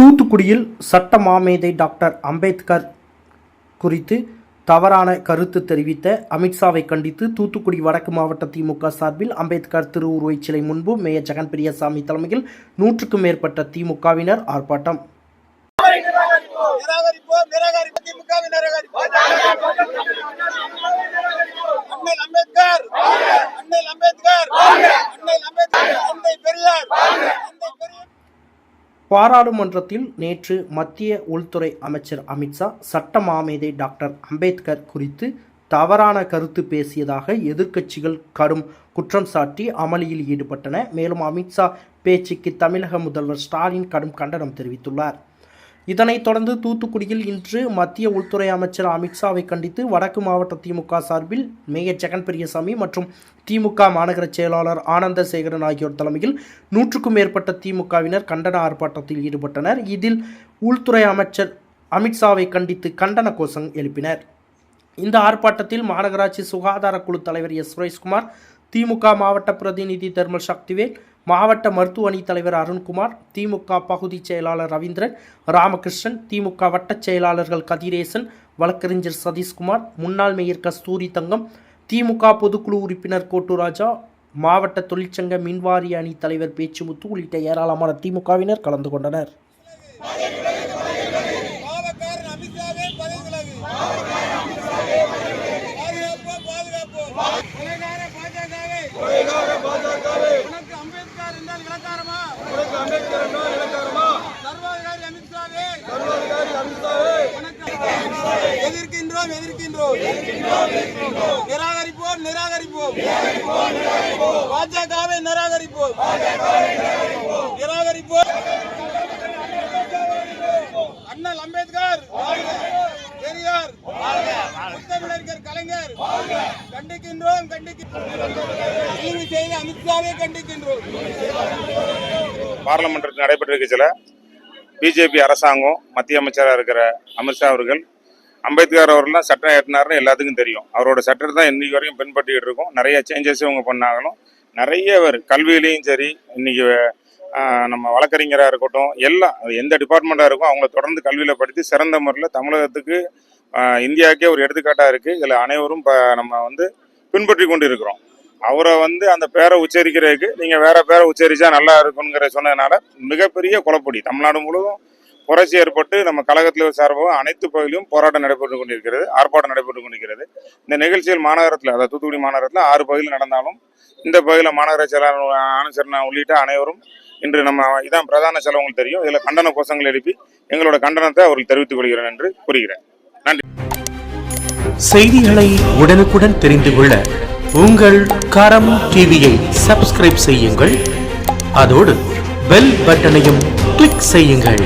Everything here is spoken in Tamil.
தூத்துக்குடியில் சட்ட மாமேதை டாக்டர் அம்பேத்கர் குறித்து தவறான கருத்து தெரிவித்த அமித்ஷாவை கண்டித்து தூத்துக்குடி வடக்கு மாவட்ட திமுக சார்பில் அம்பேத்கர் திருவுருவச் சிலை முன்பு மேயர் ஜெகன் பிரியசாமி தலைமையில் நூற்றுக்கும் மேற்பட்ட திமுகவினர் ஆர்ப்பாட்டம். நிராகரிப்போம் நிராகரிப்போம் திமுகவை நிராகரிப்போம் அண்ணல் அம்பேத்கர் அண்ணல் அம்பேத்கர் அண்ணல் அம்பேத்கர் தந்தை பெரியார் தந்தை பெரியார் பாராளுமன்றத்தில் நேற்று மத்திய உள்துறை அமைச்சர் அமித்ஷா சட்ட மாமேதை டாக்டர் அம்பேத்கர் குறித்து தவறான கருத்து பேசியதாக எதிர்க்கட்சிகள் கடும் குற்றம் சாட்டி அமளியில் ஈடுபட்டன. மேலும் அமித்ஷா பேச்சுக்கு தமிழக முதல்வர் ஸ்டாலின் கடும் கண்டனம் தெரிவித்துள்ளார். இதனைத் தொடர்ந்து தூத்துக்குடியில் இன்று மத்திய உள்துறை அமைச்சர் அமித்ஷாவை கண்டித்து வடக்கு மாவட்ட திமுக சார்பில் மேயர் ஜெகன் பெரியசாமி மற்றும் திமுக மாநகர செயலாளர் ஆனந்த சேகரன் ஆகியோர் தலைமையில் நூற்றுக்கும் மேற்பட்ட திமுகவினர் கண்டன ஆர்ப்பாட்டத்தில் ஈடுபட்டனர். இதில் உள்துறை அமைச்சர் அமித்ஷாவை கண்டித்து கண்டன கோஷம் எழுப்பினர். இந்த ஆர்ப்பாட்டத்தில் மாநகராட்சி சுகாதார குழு தலைவர் எஸ் சுரேஷ்குமார் திமுக மாவட்ட பிரதிநிதி தர்மல் சக்திவேல் மாவட்ட மருத்துவ அணி தலைவர் அருண்குமார் திமுக பகுதி செயலாளர் ரவீந்திரன் ராமகிருஷ்ணன் திமுக வட்டச் செயலாளர்கள் கதிரேசன் வழக்கறிஞர் சதீஷ்குமார் முன்னாள் மேயர் கஸ்தூரி தங்கம் திமுக பொதுக்குழு உறுப்பினர் கோட்டுராஜா மாவட்ட தொழிற்சங்க மின்வாரிய அணி தலைவர் பேச்சுமுத்து உள்ளிட்ட ஏராளமான திமுகவினர் கலந்து கொண்டனர். பாதுகாப்பு. எதிர்க்கின்றோம். எதிர்க்கின்றோம். நிராகரிப்போம் நிராகரிப்போம். பாஜகவை நிராகரிப்போம். நிராகரிப்போம். அண்ணல் அம்பேத்கர். பெரியார். முத்தமிழர் கலைஞர். கண்டிக்கின்றோம் கண்டிக்கின்றோம். செய்த அமித்ஷாவை கண்டிக்கின்றோம். பார்லமெண்ட்டில் நடைபெற்ற சில பிஜேபி அரசாங்கம் மத்திய அமைச்சராக இருக்கிற அமித்ஷா அவர்கள் அம்பேத்கர் அவர்லாம் சட்டம் ஏற்றினார்னு எல்லாத்துக்கும் தெரியும். அவரோட சட்டத்தை தான் இன்றைக்கி வரைக்கும் பின்பற்றிக்கிட்டு இருக்கோம். நிறைய சேஞ்சஸ் இவங்க பண்ணாங்களும் நிறைய பேர் கல்வியிலையும் சரி இன்னைக்கு நம்ம வழக்கறிஞராக இருக்கட்டும் எல்லாம் எந்த டிபார்ட்மெண்ட்டாக இருக்கும் அவங்கள தொடர்ந்து கல்வியில் படித்து சிறந்த முறையில் தமிழகத்துக்கு இந்தியாவுக்கே ஒரு எடுத்துக்காட்டாக இருக்குது இதில் அனைவரும் இப்போ நம்ம வந்து பின்பற்றி கொண்டு இருக்கிறோம் அவரை வந்து அந்த பேரை உச்சரிக்கிறதுக்கு நீங்கள் வேறு பேரை உச்சரித்தா நல்லா இருக்குங்கிற சொன்னதுனால மிகப்பெரிய குழப்படி. தமிழ்நாடு முழுவதும் புரட்சி ஏற்பட்டு நம்ம கழகத்தில் சார்பாக அனைத்து பகுதியிலும் போராட்டம் நடைபெற்று கொண்டிருக்கிறது ஆர்ப்பாட்டம் நடைபெற்று கொண்டிருக்கிறது. இந்த நிகழ்ச்சியில் மாநகரத்தில் அதாவது தூத்துக்குடி மாநகரத்தில் ஆறு பகுதியில் நடந்தாலும் இந்த பகுதியில் மாநகர செயலாளர் ஆனந்தசரணா உள்ளிட்ட அனைவரும் இன்று நம்ம இதான் பிரதான செலவுகள் தெரியும். இதில் கண்டன கோஷங்கள் எழுப்பி எங்களோட கண்டனத்தை அவர்கள் தெரிவித்துக் கொள்கிறேன் என்று கூறுகிறேன். நன்றி. செய்திகளை உடனுக்குடன் தெரிந்து கொள்ள உங்கள் கரம் டிவியை சப்ஸ்கிரைப் செய்யுங்கள். அதோடு பெல் பட்டனையும் கிளிக் செய்யுங்கள்.